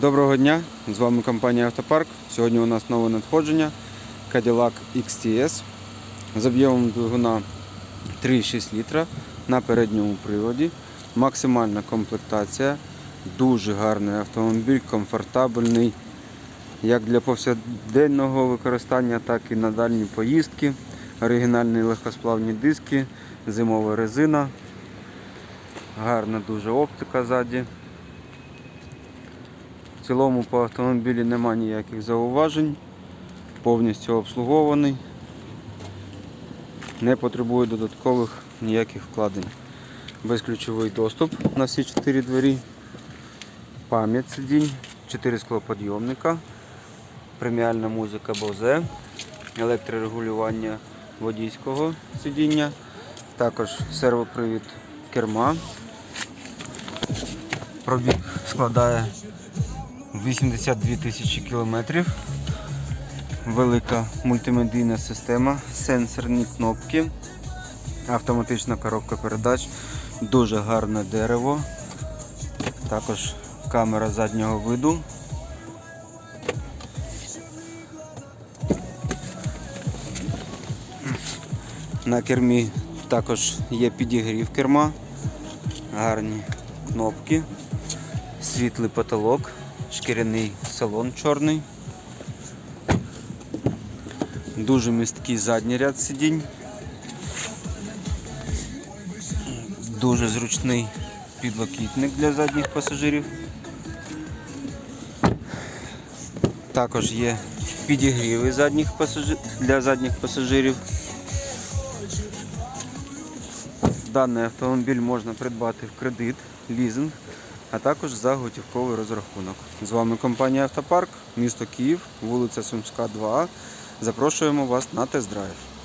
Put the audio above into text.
Доброго дня! З вами компанія Автопарк. Сьогодні у нас нове надходження Cadillac XTS з об'ємом двигуна 3,6 літра на передньому приводі. Максимальна комплектація. Дуже гарний автомобіль, комфортабельний як для повсякденного використання, так і на дальні поїздки. Оригінальні легкосплавні диски, зимова резина. Гарна дуже оптика ззаді. В цілому по автомобілі нема ніяких зауважень, повністю обслугований, не потребує додаткових ніяких вкладень. Безключовий доступ на всі 4 двері, пам'ять сидінь, 4 склоподйомника, преміальна музика Bose, електрорегулювання водійського сидіння, також сервопривід керма. Пробіг складає 82 тисячі кілометрів. Велика мультимедійна система, сенсорні кнопки, автоматична коробка передач, дуже гарне дерево, також камера заднього виду. На кермі також є підігрів керма, гарні кнопки, світлий потолок, шкіряний салон чорний. Дуже місткий задній ряд сидінь. Дуже зручний підлокітник для задніх пасажирів. Також є підігріви задніх пасажир... для задніх пасажирів. Даний автомобіль можна придбати в кредит, лізинг, а також за готівковий розрахунок. З вами компанія Автопарк, місто Київ, вулиця Сумська, 2А. Запрошуємо вас на тест-драйв.